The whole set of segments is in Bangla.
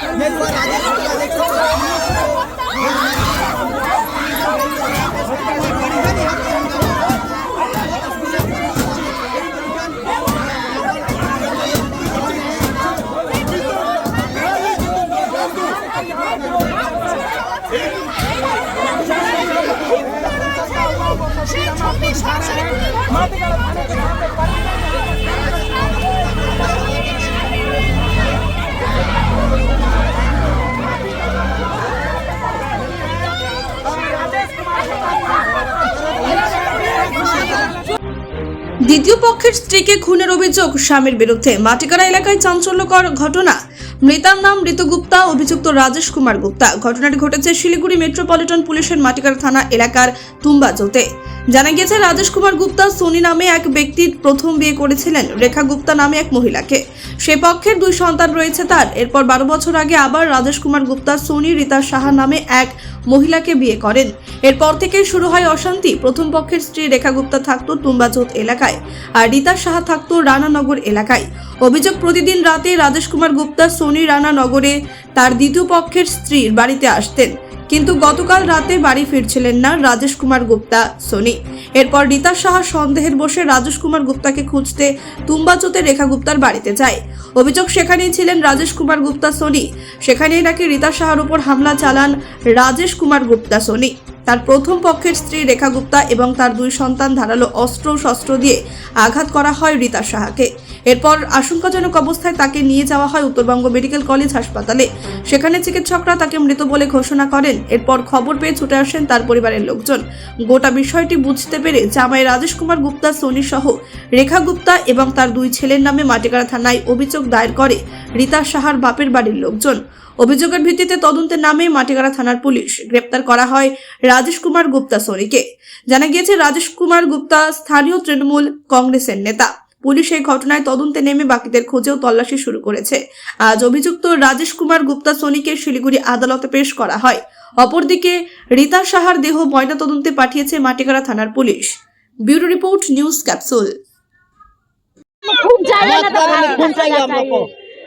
¡Me lo ¡Me ¡Me! দ্বিতীয় পক্ষের স্ত্রীকে খুনের অভিযোগ স্বামীর বিরুদ্ধে। মাটিকারা এলাকায় চাঞ্চল্যকর ঘটনা। মৃতার নাম ঋতু গুপ্তা অভিযুক্ত রাজেশ কুমার গুপ্তা। ঘটনাটি ঘটেছে শিলিগুড়ি মেট্রোপলিটন পুলিশের মাটিকারা থানা এলাকার তুম্বাজোতে। জানা গিয়েছে, রাজেশ কুমার গুপ্তা সোনি নামে এক ব্যক্তির প্রথম বিয়ে করেছিলেন। রেখা গুপ্তা নামে এক মহিলাকে। সে পক্ষের দুই সন্তান রয়েছে তার। এরপর বারো বছর আগে আবার রাজেশ কুমার গুপ্তা, সোনি, রীতা সাহা নামে এক মহিলাকে বিয়ে করেন। এরপর থেকে শুরু হয় অশান্তি। প্রথম পক্ষের স্ত্রী রেখা গুপ্তা থাকতো তুম্বাচোত এলাকায় আর রীতা সাহা থাকতো রানানগর এলাকায়। অভিযোগ প্রতিদিন রাতে রাজেশ কুমার গুপ্তা, সোনি রানানগরে তার দ্বিতীয় পক্ষের স্ত্রীর বাড়িতে আসতেন। কিন্তু গতকাল রাতে বাড়ি ফিরছিলেন না রাজেশ কুমার গুপ্তা, সোনি। এরপর রীতা সাহা সন্দেহের বসে রাজেশ কুমার গুপ্তাকে খুঁজতে তুম্বাচোতে রেখা গুপ্তার বাড়িতে যায়। অভিযোগ সেখানেই ছিলেন রাজেশ কুমার গুপ্তা, সোনি। সেখানেই নাকি রীতা সাহার উপর হামলা চালান রাজেশ কুমার গুপ্তা, সোনি। তার প্রথম পক্ষের স্ত্রী রেখা গুপ্তা এবং তার দুই সন্তান ধারালো অস্ত্র শস্ত্র দিয়ে আঘাত করা হয় রীতা সাহাকে। এরপর আশঙ্কাজনক অবস্থায় তাকে নিয়ে যাওয়া হয় উত্তরবঙ্গ মেডিকেল কলেজ হাসপাতালে। সেখানে চিকিৎসকরা তাকে মৃত বলে ঘোষণা করেন। এরপর খবর পেয়ে ছুটে আসেন তার পরিবারের লোকজন। গোটা বিষয়টি বুঝতে পেরে জামাই রাজেশ কুমার গুপ্তা, সোনি সহ রেখা গুপ্তা এবং তার দুই ছেলের নামে মাটিগাড়া থানায় অভিযোগ দায়ের করে রীতা সাহার বাপের বাড়ির লোকজন। অভিযোগের ভিত্তিতে তদন্তে নামে মাটিগাড়া থানার পুলিশ গ্রেপ্তার করা হয় রাজেশ কুমার গুপ্তা সোনিকে জানা গিয়েছে রাজেশ কুমার গুপ্তা স্থানীয় তৃণমূল কংগ্রেসের নেতা। পুলিশ এই ঘটনায় তদন্তে নেমে বাকিদের খোঁজেও তল্লাশি শুরু করেছে। আজ অভিযুক্ত রাজেশ কুমার গুপ্তা সোনিকে শিলিগুড়ি আদালতে পেশ করা হয়। অপরদিকে রীতা সাহার দেহ ময়নাতদন্তে পাঠিয়েছে মাটিগাড়া থানার police. Bureau report news capsule.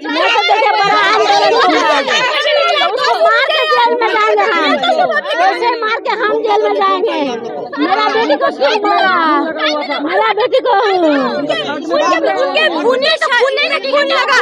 मार के जेल में हम जेल में जाएँगे। मेरा बेटी को क्यों मारा मेरा बेटी को उनके उनके भुने से भुने लगा।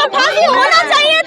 我旁边有个老乡